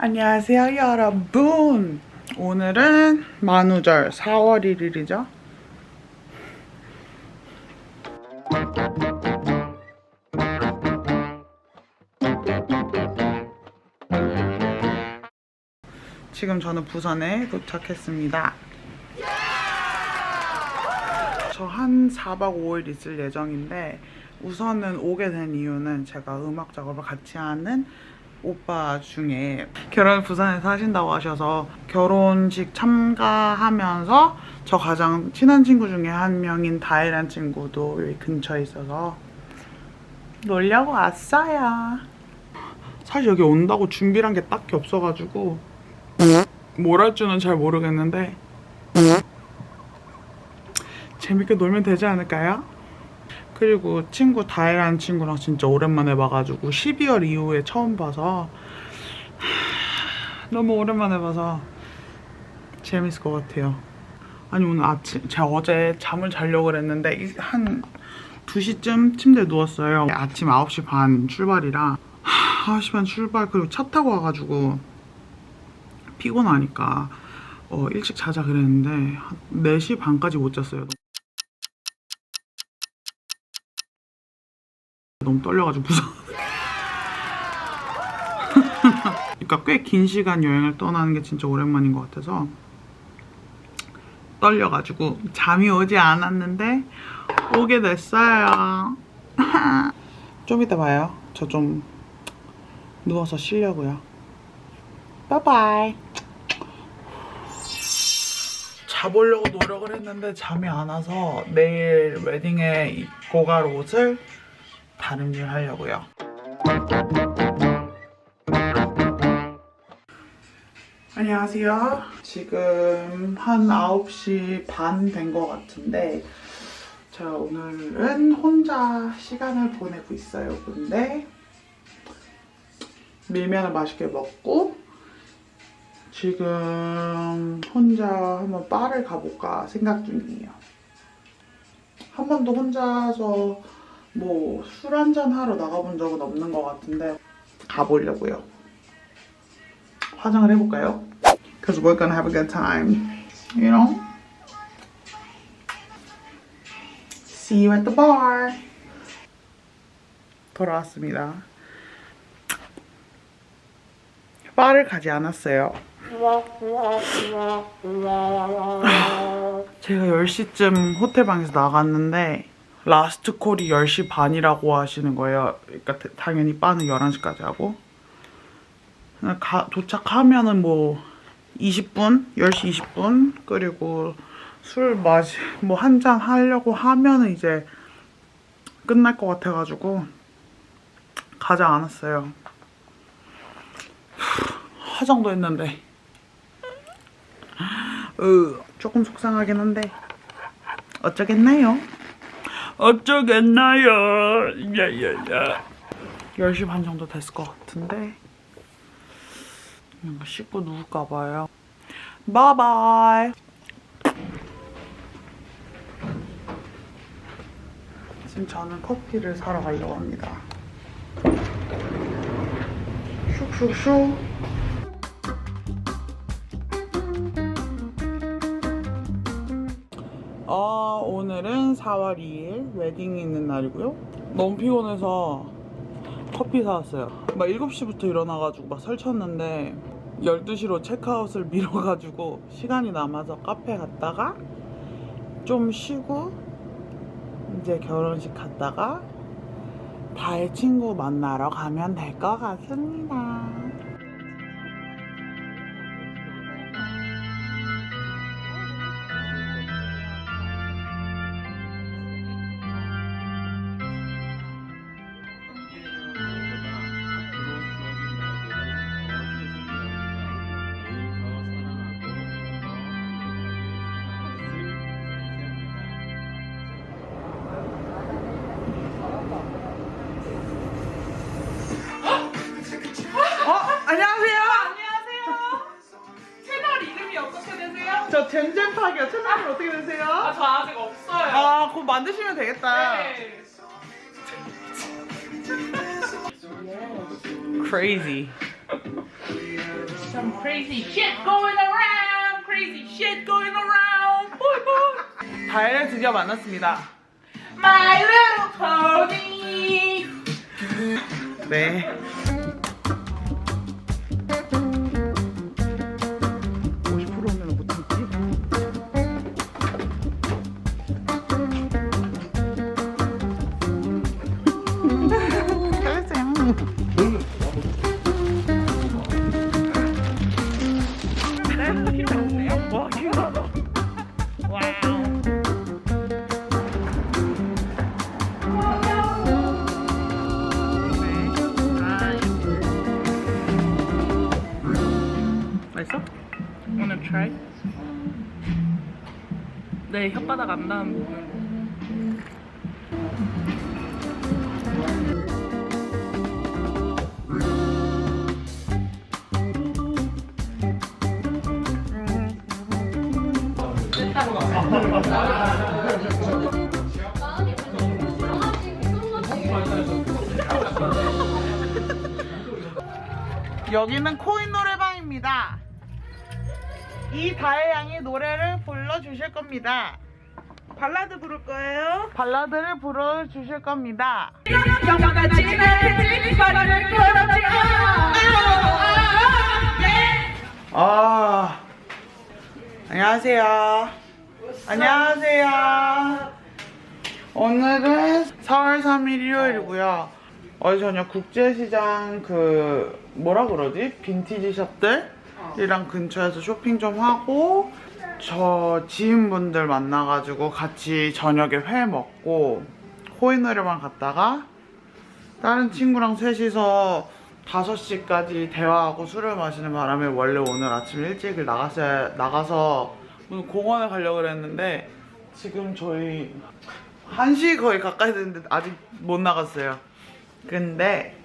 안녕하세요 여러분. 오늘은 만우절 4월 1일이죠? 지금 저는 부산에 도착했습니다. 저 한 4박 5일 있을 예정인데 우선은 오게 된 이유는 제가 음악 작업을 같이 하는 오빠 중에 결혼 부산에서 하신다고 하셔서 결혼식 참가하면서 저 가장 친한 친구 중에 한 명인 다혜란 친구도 여기 근처에 있어서 놀려고 왔어요. 사실 여기 온다고 준비한 게 딱히 없어가지고 뭘 할 줄은 잘 모르겠는데 재밌게 놀면 되지 않을까요? 그리고 친구 다혜라는 친구랑 진짜 오랜만에 봐가지고 12월 이후에 처음 봐서 하, 너무 오랜만에 봐서 재밌을 것 같아요. 아니 오늘 아침 제가 어제 잠을 자려고 그랬는데 이- 한 2시쯤 침대에 누웠어요. 아침 9시 반 출발이라 하, 9시 반 출발 그리고 차 타고 와가지고 피곤하니까 어, 일찍 자자 그랬는데 한 4시 반까지 못 잤어요. 너무 떨려가지고 무서워. 그러니까 꽤 긴 시간 여행을 떠나는 게 진짜 오랜만인 것 같아서 떨려가지고 잠이 오지 않았는데 오게 됐어요. 좀 이따 봐요. 저 좀 누워서 쉬려고요. 바이바이. 자보려고 노력을 했는데 잠이 안 와서 내일 웨딩에 입고 갈 옷을 다림질 하려고요. 안녕하세요. 지금 한 9시 반 된 것 같은데 제가 오늘은 혼자 시간을 보내고 있어요. 근데 밀면을 맛있게 먹고 지금 혼자 한번 바를 가볼까 생각 중이에요. 한 번도 혼자서 뭐 술 한잔 하러 나가본 적은 없는 것 같은데 가보려고요. 화장을 해볼까요? Because we're gonna have a good time, you know? See you at the bar. 돌아왔습니다. 바를 가지 않았어요. 제가 10시쯤 호텔 방에서 나갔는데 라스트 콜이 10시 반이라고 하시는 거예요. 그러니까 다- 당연히 바는 11시까지 하고 가, 도착하면은 뭐 20분, 10시 20분 그리고 술 마시 뭐 한 잔 하려고 하면은 이제 끝날 것 같아가지고 가지 않았어요. 화장도 했는데 으, 조금 속상하긴 한데 어쩌겠나요? 어쩌겠나요? 야야야. 10시 반 정도 됐을 것 같은데 뭔가 씻고 누울까 봐요. 바이바이. 지금 저는 커피를 사러 가려고 합니다. 슉슉슉. 4월 2일 웨딩이 있는 날이고요. 너무 피곤해서 커피 사왔어요. 막 7시부터 일어나가지고 막 설쳤는데 12시로 체크아웃을 미뤄가지고 시간이 남아서 카페 갔다가 좀 쉬고 이제 결혼식 갔다가 다혜 친구 만나러 가면 될 것 같습니다. 만드시면 되겠다. 네. Crazy. some crazy shit going around. Crazy shit going around. 다혜를 드디어 만났습니다. My little pony. 네. 네, 혓바닥 안부 여기는 코인 노래방입니다. 이 다혜 양이 노래를 불러주실 겁니다. 발라드 부를 거예요. 발라드를 불러주실 겁니다. 아, 안녕하세요. 안녕하세요. 오늘은 4월 3일 일요일이고요. 어제 저녁 국제시장 그 뭐라 그러지? 빈티지 샵들이랑 근처에서 쇼핑 좀 하고 저 지인분들 만나가지고 같이 저녁에 회 먹고 코인 노래방 갔다가 다른 친구랑 셋이서 5시까지 대화하고 술을 마시는 바람에 원래 오늘 아침 일찍 나가서, 나가서 오늘 공원에 가려고 그랬는데 지금 저희 1시 거의 가까이 됐는데 아직 못 나갔어요. 근데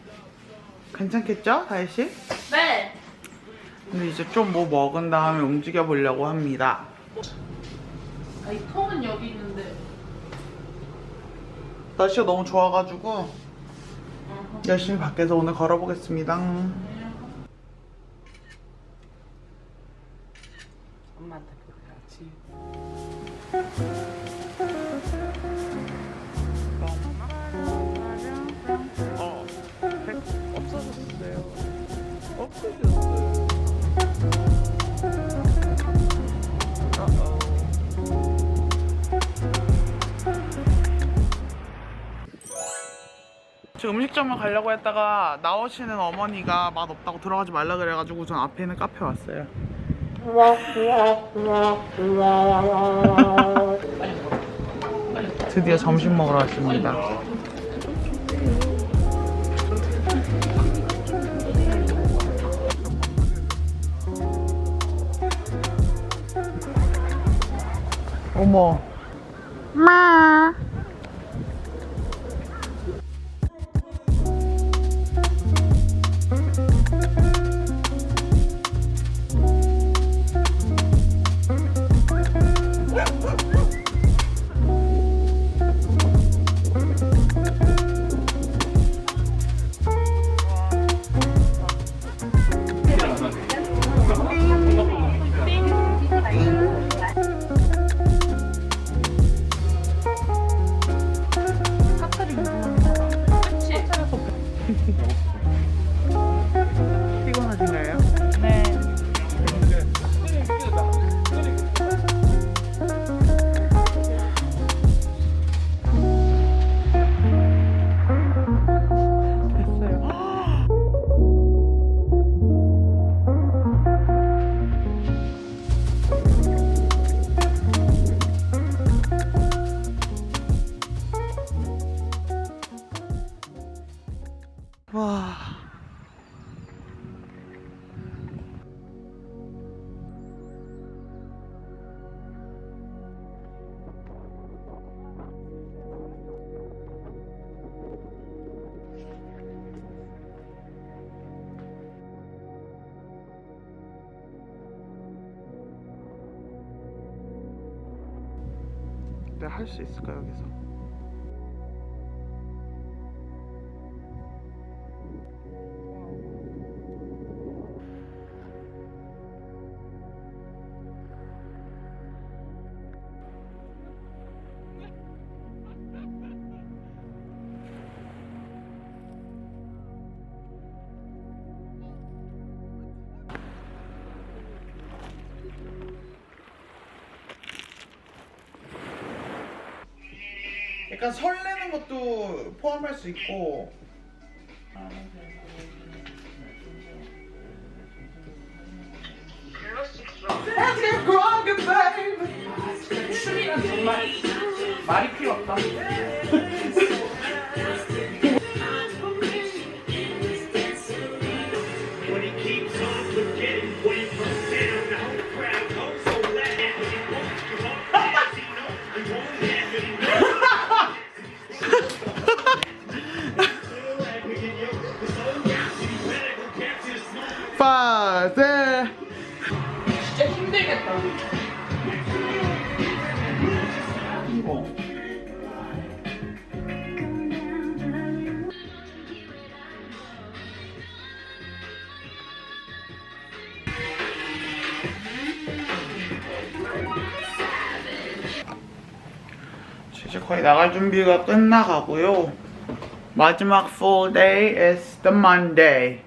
괜찮겠죠? 다혜씨? 네. 근데 이제 좀 뭐 먹은 다음에 움직여 보려고 합니다. 아, 이 통은 여기 있는데. 날씨가 너무 좋아가지고 열심히 밖에서 오늘 걸어보겠습니다. 지금 음식점을 가려고 했다가 나오시는 어머니가 맛 없다고 들어가지 말라 그래가지고 전 앞에 있는 카페 왔어요. 드디어 점심 먹으러 왔습니다. 어머. 할 수 있을까 여기서? 약간 설레는 것도 포함할 수 있고 이거 이제 거의 나갈 준비가 끝나가고요. 마지막 full day is the Monday.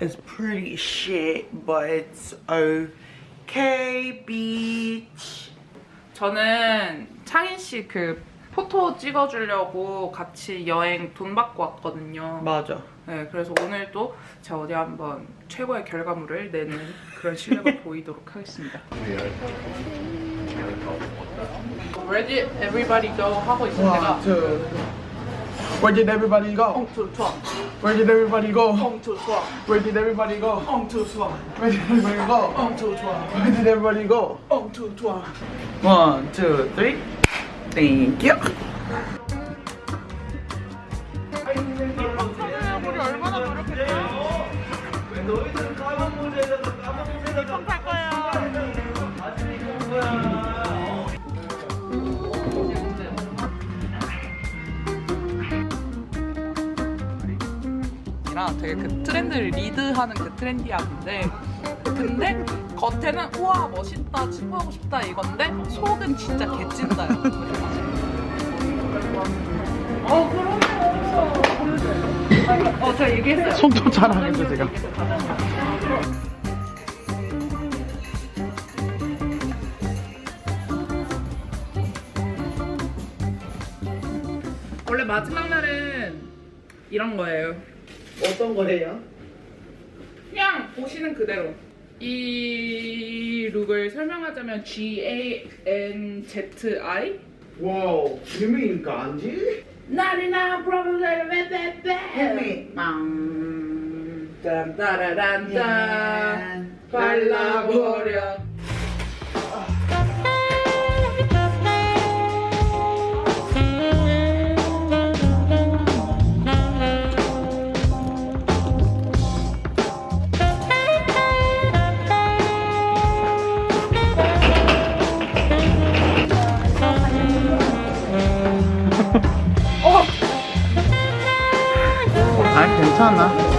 It's pretty shit, but it's okay, beach. 저는 창인 씨 그 포토 찍어주려고 같이 여행 돈 받고 왔거든요. 맞아. 네, 그래서 오늘 또 제가 어디 한번 최고의 결과물을 내는 그런 실력을 보이도록 하겠습니다. Did everybody go 하고 있을 때가 One, two. Where did everybody go? 엉투 투어, Where did everybody go? 엉투 투어, Where did everybody go? 엉투 투어, Where did everybody go? 엉투 투어, Where did everybody go? 엉투 투어. One, two, three. Thank you. 되게 그 트렌드를 리드하는 그 트렌디함인데 근데 겉에는 우와 멋있다 친구하고 싶다 이건데 속은 진짜 개찐다요. 어 그럼요. 어 제가 얘기했어요. 손톱 자랑했어 제가. 원래 마지막 날은 이런 거예요. 어떤 거예요? 그냥 보시는 그대로. 이 룩을 설명하자면 G A N Z I 와우, 재미인 간지? 나리나 브라블레베베베 재미. 빵. 딴따라란딴 발라버려 괜찮아.